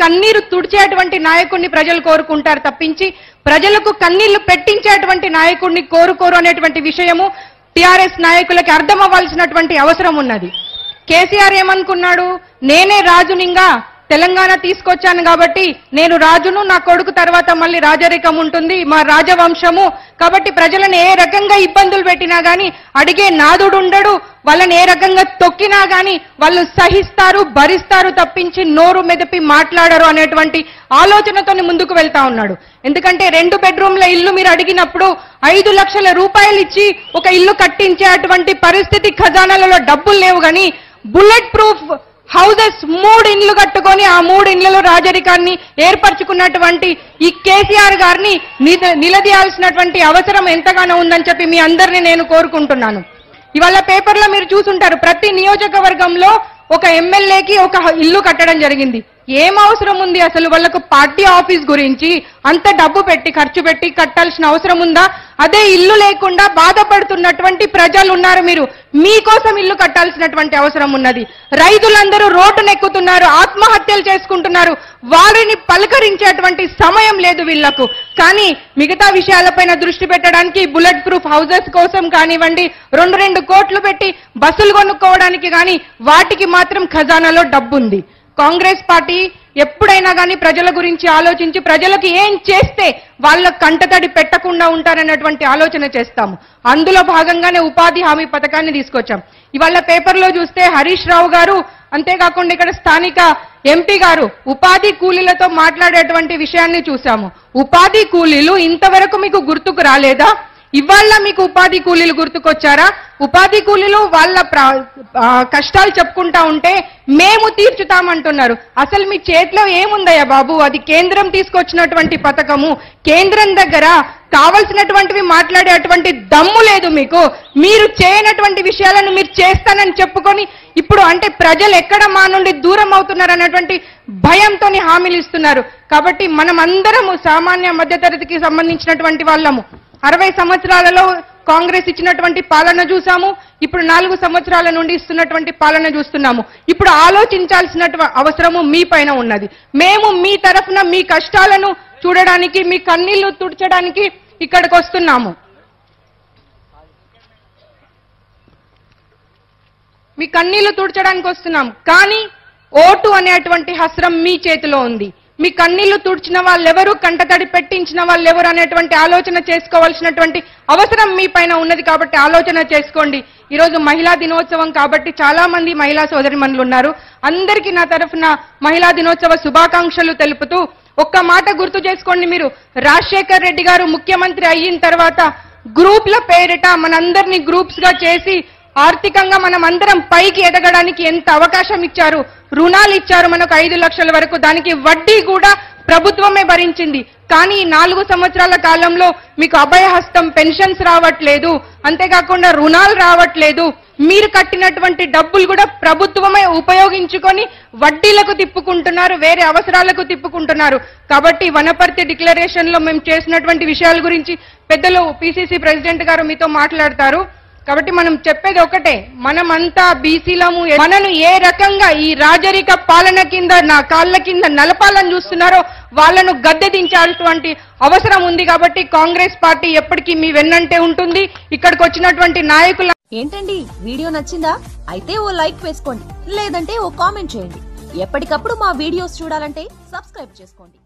కన్నీరు తుడిచేటువంటి నాయకుడిని ప్రజలు కోరుకుంటారు తప్పించి ప్రజలకు కన్నీళ్ళు పెట్టించేటువంటి నాయకుడిని కోరుకోరు అనేటువంటి విషయము టిఆర్ఎస్ నాయకులకి అర్థం అవ్వాల్సినటువంటి అవసరం ఉన్నది. కేసీఆర్ ఏమనుకున్నాడు? నేనే రాజునింగా తెలంగాణ తీసుకొచ్చాను కాబట్టి నేను రాజును నా కొడుకు తర్వాత మళ్ళీ రాజరికం ఉంటుంది మా రాజవంశము. కాబట్టి ప్రజలను ఏ రకంగా ఇబ్బందులు పెట్టినా గాని అడిగే నాదుడు ఉండడు వాళ్ళని ఏ రకంగా తొక్కినా గాని వాళ్ళు సహిస్తారు భరిస్తారు తప్పించి నోరు మెదపి మాట్లాడరు అనేటువంటి ఆలోచనతోని ముందుకు వెళ్తా ఉన్నాడు. ఎందుకంటే రెండు బెడ్రూమ్ల ఇల్లు మీరు అడిగినప్పుడు ఐదు లక్షల రూపాయలు ఇచ్చి ఒక ఇల్లు కట్టించే అటువంటి పరిస్థితి ఖజానాలలో డబ్బులు లేవు గాని బుల్లెట్ ప్రూఫ్ హౌసెస్ మూడు ఇండ్లు కట్టుకొని ఆ మూడు ఇండ్లలో రాజరికాన్ని ఏర్పరచుకున్నటువంటి ఈ కేసీఆర్ గారిని నిద- నిలదీయాల్సినటువంటి అవసరం ఎంతగానో ఉందని చెప్పి మీ అందరినీ నేను కోరుకుంటున్నాను. ఇవాళ పేపర్లో మీరు చూసుంటారు ప్రతి నియోజకవర్గంలో ఒక ఎమ్మెల్యేకి ఒక ఇల్లు కట్టడం జరిగింది. ఏం అవసరం ఉంది అసలు వాళ్ళకు పార్టీ ఆఫీస్ గురించి? అంత డబ్బు పెట్టి ఖర్చు పెట్టి కట్టాల్సిన అవసరం ఉందా? అదే ఇల్లు లేకుండా బాధపడుతున్నటువంటి ప్రజలు ఉన్నారు మీరు. మీకోసం ఇల్లు కట్టాల్సినటువంటి అవసరం ఉన్నది. రైతులందరూ రోడ్డునెక్కుతున్నారు ఆత్మహత్యలు చేసుకుంటున్నారు. వారిని పలకరించేటువంటి సమయం లేదు వీళ్ళకు కానీ మిగతా విషయాలపైన దృష్టి పెట్టడానికి బుల్లెట్ ప్రూఫ్ హౌసెస్ కోసం కానివ్వండి రెండు రెండు కోట్లు పెట్టి బస్సులు కొనుక్కోవడానికి కానీ వాటికి మాత్రం ఖజానాలో డబ్బుంది. కాంగ్రెస్ పార్టీ ఎప్పుడైనా కానీ ప్రజల గురించి ఆలోచించి ప్రజలకు ఏం చేస్తే వాళ్ళ కంటతడి పెట్టకుండా ఉంటారనేటువంటి ఆలోచన చేస్తాము. అందులో భాగంగానే ఉపాధి హామీ పథకాన్ని తీసుకొచ్చాం. ఇవాళ పేపర్లో చూస్తే హరీష్ రావు గారు అంతేకాకుండా ఇక్కడ స్థానిక ఎంపీ గారు ఉపాధి కూలీలతో మాట్లాడేటువంటి విషయాన్ని చూశాము. ఉపాధి కూలీలు ఇంతవరకు మీకు గుర్తుకు రాలేదా? ఇవాళ మీకు ఉపాధి కూలీలు గుర్తుకొచ్చారా? ఉపాధి కూలీలు వాళ్ళ కష్టాలు చెప్పుకుంటా ఉంటే మేము తీర్చుతామంటున్నారు. అసలు మీ చేతిలో ఏముందయ్యా బాబు? అది కేంద్రం తీసుకొచ్చినటువంటి పథకము. కేంద్రం దగ్గర కావలసినటువంటివి మాట్లాడేటువంటి దమ్ము లేదు మీకు. మీరు చేయనటువంటి విషయాలను మీరు చేస్తానని చెప్పుకొని ఇప్పుడు అంటే ప్రజలు ఎక్కడ మా నుండి దూరం అవుతున్నారు అన్నటువంటి భయంతో హామీలు ఇస్తున్నారు. కాబట్టి మనం అందరము సామాన్య మధ్యతరగతికి సంబంధించినటువంటి వాళ్ళము. అరవై సంవత్సరాలలో కాంగ్రెస్ ఇచ్చినటువంటి పాలన చూసాము ఇప్పుడు నాలుగు సంవత్సరాల నుండి ఇస్తున్నటువంటి పాలన చూస్తున్నాము. ఇప్పుడు ఆలోచించాల్సిన అవసరము మీ పైన ఉన్నది. మేము మీ తరఫున మీ కష్టాలను చూడడానికి మీ కన్నీళ్ళు తుడచడానికి ఇక్కడికి వస్తున్నాము. మీ కన్నీళ్ళు తుడచడానికి వస్తున్నాం కానీ ఓటు అనేటువంటి హస్రం మీ చేతిలో ఉంది. మీ కన్నీళ్ళు తుడిచిన వాళ్ళెవరు కంటతడి పెట్టించిన వాళ్ళెవరు అనేటువంటి ఆలోచన చేసుకోవాల్సినటువంటి అవసరం మీ పైన ఉన్నది కాబట్టి ఆలోచన చేసుకోండి. ఈరోజు మహిళా దినోత్సవం కాబట్టి చాలా మంది మహిళా సోదరిమణులు ఉన్నారు. అందరికీ నా తరఫున మహిళా దినోత్సవ శుభాకాంక్షలు తెలుపుతూ ఒక్క మాట గుర్తు చేసుకోండి మీరు. రాజశేఖర్ రెడ్డి గారు ముఖ్యమంత్రి అయిన తర్వాత గ్రూప్ల పేరిట మనందరినీ గ్రూప్స్గా చేసి ఆర్థికంగా మనం అందరం పైకి ఎదగడానికి ఎంత అవకాశం ఇచ్చారు? రుణాలు ఇచ్చారు మనకు ఐదు లక్షల వరకు. దానికి వడ్డీ కూడా ప్రభుత్వమే భరించింది. కానీ ఈ నాలుగు సంవత్సరాల కాలంలో మీకు అభయహస్తం పెన్షన్స్ రావట్లేదు. అంతేకాకుండా రుణాలు రావట్లేదు. మీరు కట్టినటువంటి డబ్బులు కూడా ప్రభుత్వమే ఉపయోగించుకొని వడ్డీలకు తిప్పుకుంటున్నారు వేరే అవసరాలకు తిప్పుకుంటున్నారు. కాబట్టి వనపర్తి డిక్లరేషన్లో మేము చేసినటువంటి విషయాల గురించి పెద్దలు పిసిసి ప్రెసిడెంట్ గారు మీతో మాట్లాడతారు. కాబట్టి మనం చెప్పేది ఒకటే మనమంతా బీసీలము. మనను ఏ రకంగా ఈ రాజరిక పాలన కింద నా కాళ్ళ కింద నలపాలని చూస్తున్నారో వాళ్ళను గద్దెదించాల్సినటువంటి అవసరం ఉంది కాబట్టి కాంగ్రెస్ పార్టీ ఎప్పటికీ మీ వెన్నంటే ఉంటుంది. ఇక్కడికి వచ్చినటువంటి నాయకుల ఏంటండి? వీడియో నచ్చిందా? అయితే ఓ లైక్ వేసుకోండి. లేదంటే ఓ కామెంట్ చేయండి. ఎప్పటికప్పుడు మా వీడియోస్ చూడాలంటే సబ్స్క్రైబ్ చేసుకోండి.